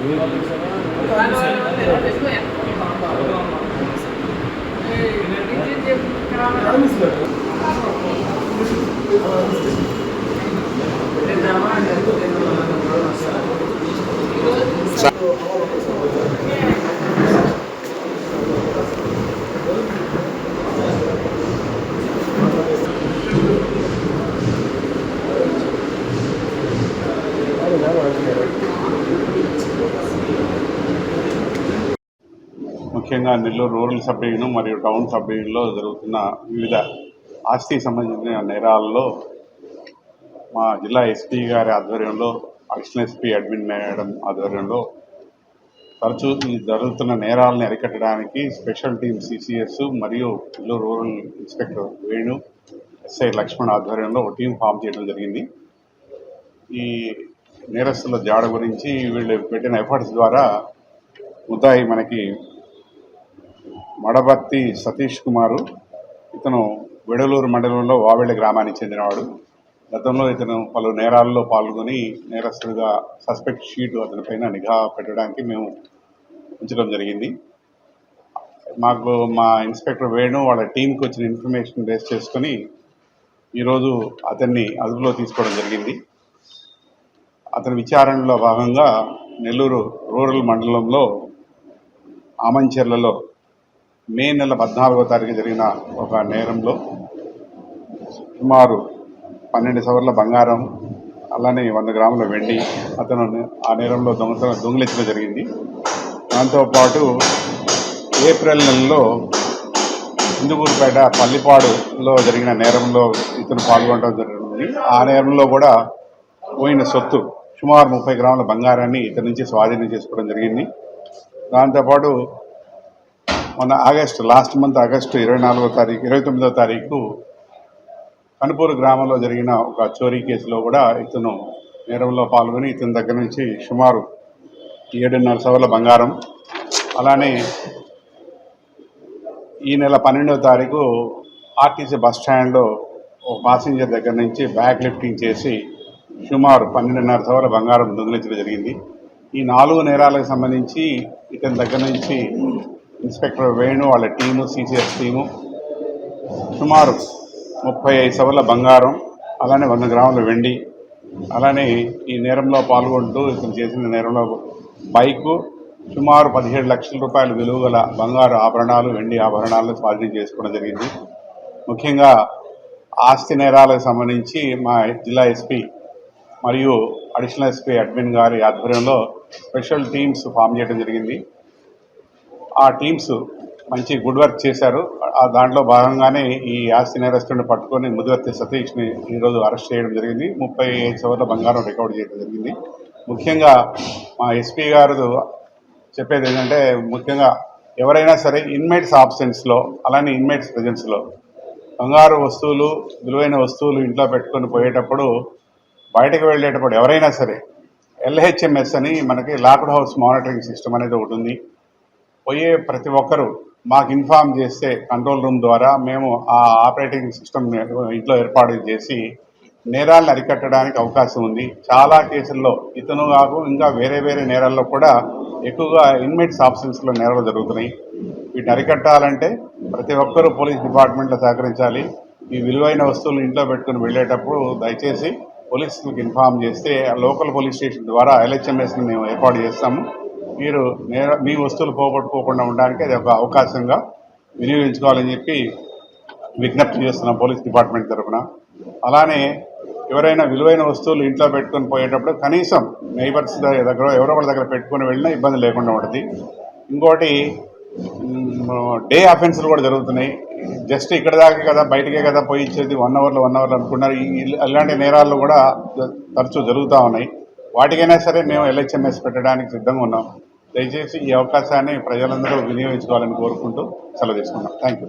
Thank you. ముఖ్యంగా Nellore rural sub division మరియు town sub డివిజన్లో జరుగుతున్న వివిధ ఆస్తికి సంబంధించిన నేరాల్లో మా జిల్లా ఎస్పీ గారి ఆధ్వర్యంలో అడిషనల్ ఎస్పీ అడ్మిన్ మేడం ఆధ్వర్యంలో తరచూ ఈ జరుగుతున్న నేరాలను అరికట్టడానికి స్పెషల్ టీమ్ సిసిఎస్ మరియు Nellore rural inspector Venu SI Lakshman ఆధ్వర్యంలో ఒక టీం ఫామ్ చేయడం జరిగింది. ఈ నేరస్తుల జాడ గురించి వీళ్ళు పెట్టిన ఎఫర్ట్స్ ద్వారా ముద్దాయి మనకి మడబత్తి సతీష్ కుమారు. ఇతను వెడలూరు మండలంలో వావెళ్ళ గ్రామానికి చెందినవాడు. గతంలో ఇతను పలు నేరాల్లో పాల్గొని నేరస్తుడిగా సస్పెక్ట్ షీట్ అతని పైన నిఘా పెట్టడానికి మేము ఉంచడం జరిగింది. మాకు మా ఇన్స్పెక్టర్ వేణు వాళ్ళ టీంకి వచ్చిన ఇన్ఫర్మేషన్ బేస్ చేసుకొని ఈరోజు అతన్ని అదుపులో తీసుకోవడం జరిగింది. అతని విచారణలో భాగంగా నెల్లూరు రూరల్ మండలంలో ఆమంచెర్లలో మే నెల పద్నాలుగో తారీఖు జరిగిన ఒక నేరంలో సుమారు పన్నెండు సవర్ల బంగారం అలానే వంద గ్రాముల వెండి అతను ఆ నేరంలో దొంగతనం దొంగిలించడం జరిగింది. దాంతోపాటు ఏప్రిల్ నెలలో ఇందుకూరుపేట పల్లిపాడులో జరిగిన నేరంలో ఇతను పాల్గొనడం జరిగింది. ఆ నేరంలో కూడా పోయిన సొత్తు సుమారు ముప్పై గ్రాముల బంగారాన్ని ఇతని నుంచి స్వాధీనం చేసుకోవడం జరిగింది. దాంతోపాటు మొన్న ఆగస్టు లాస్ట్ మంత్ ఆగస్టు ఇరవై నాలుగో తారీఖు ఇరవై తొమ్మిదో తారీఖు కనుపూరు గ్రామంలో జరిగిన ఒక చోరీ కేసులో కూడా ఇతను నేరంలో పాల్గొని ఇతని దగ్గర నుంచి సుమారు ఏడున్నర సవర్ల బంగారం అలానే ఈ నెల పన్నెండవ తారీఖు ఆర్టీసీ బస్ స్టాండ్లో ఒక పాసింజర్ దగ్గర నుంచి బ్యాగ్ లిఫ్టింగ్ చేసి సుమారు పన్నెండున్నర సవర్ల బంగారం దొంగిలించడం జరిగింది. ఈ నాలుగు నేరాలకు సంబంధించి ఇతని దగ్గర నుంచి ఇన్స్పెక్టర్ వేణు వాళ్ళ టీము సిసిఎస్ టీము సుమారు ముప్పై ఐదు సవర్ల బంగారం అలానే వంద గ్రాముల వెండి అలానే ఈ నేరంలో పాల్గొంటూ ఇతను చేసిన నేరంలో బైకు సుమారు పదిహేడు లక్షల రూపాయల విలువ గల బంగారు ఆభరణాలు వెండి ఆభరణాలను స్వాధీనం చేసుకోవడం జరిగింది. ముఖ్యంగా ఆస్తి నేరాలకు సంబంధించి మా జిల్లా ఎస్పీ మరియు అడిషనల్ ఎస్పీ అడ్మిన్ గారి ఆధ్వర్యంలో స్పెషల్ టీమ్స్ ఫామ్ చేయడం జరిగింది. ఆ టీమ్స్ మంచి గుడ్ వర్క్ చేశారు. ఆ దాంట్లో భాగంగానే ఈ ఆస్తి నేరస్తుడిని పట్టుకొని ముదివర్తి సతీష్ని ఈరోజు అరెస్ట్ చేయడం జరిగింది. ముప్పై ఐదు సవర్ల బంగారం రికవర్ చేయడం జరిగింది. ముఖ్యంగా మా ఎస్పీ గారు చెప్పేది ఏంటంటే ముఖ్యంగా ఎవరైనా సరే ఇన్మేట్స్ ఆబ్సెన్స్లో అలానే ఇన్మేట్స్ ప్రజెన్స్లో బంగారు వస్తువులు విలువైన వస్తువులు ఇంట్లో పెట్టుకొని పోయేటప్పుడు బయటకు వెళ్ళేటప్పుడు ఎవరైనా సరే ఎల్హెచ్ఎంఎస్ అని మనకి లాక్డ్ హౌస్ మానిటరింగ్ సిస్టమ్ అనేది ఒకటి ఉంది. పోయే ప్రతి ఒక్కరూ మాకు ఇన్ఫామ్ చేస్తే కంట్రోల్ రూమ్ ద్వారా మేము ఆ ఆపరేటింగ్ సిస్టమ్ ఇంట్లో ఏర్పాటు చేసి నేరాలను అరికట్టడానికి అవకాశం ఉంది. చాలా కేసుల్లో ఇతను కాకు ఇంకా వేరే వేరే నేరాల్లో కూడా ఎక్కువగా ఇన్మేట్స్ ఆప్షన్స్లో నేరాలు జరుగుతున్నాయి. వీటిని అరికట్టాలంటే ప్రతి ఒక్కరూ పోలీస్ డిపార్ట్మెంట్లో సహకరించాలి. ఈ విలువైన వస్తువులు ఇంట్లో పెట్టుకుని వెళ్ళేటప్పుడు దయచేసి పోలీసులకు ఇన్ఫామ్ చేస్తే ఆ లోకల్ పోలీస్ స్టేషన్ ద్వారా ఎల్హెచ్ఎంఎస్ని మేము ఏర్పాటు చేస్తాము. మీరు నేర మీ వస్తువులు పోగొట్టుకోకుండా ఉండడానికి అది ఒక అవకాశంగా వినియోగించుకోవాలని చెప్పి విజ్ఞప్తి చేస్తున్నాం పోలీస్ డిపార్ట్మెంట్ తరఫున. అలానే ఎవరైనా విలువైన వస్తువులు ఇంట్లో పెట్టుకొని పోయేటప్పుడు కనీసం నైబర్స్ దగ్గర ఎవరో ఒకరి దగ్గర పెట్టుకొని వెళ్ళినా ఇబ్బంది లేకుండా ఉంటుంది. ఇంకోటి డే అఫెన్స్లు కూడా జరుగుతున్నాయి. జస్ట్ ఇక్కడ దాకా కదా బయటకే కదా పోయి ఇచ్చేది వన్ అవర్లో వన్ అవర్లో అనుకున్నారు ఇలాంటి నేరాలు కూడా తరచూ జరుగుతూ ఉన్నాయి. వాటికైనా సరే మేము ఎల్హెచ్ఎంఎస్ పెట్టడానికి సిద్ధంగా ఉన్నాం. దయచేసి ఈ అవకాశాన్ని ప్రజలందరూ వినియోగించుకోవాలని కోరుకుంటూ సెలవు తీసుకున్నాం థ్యాంక్ యూ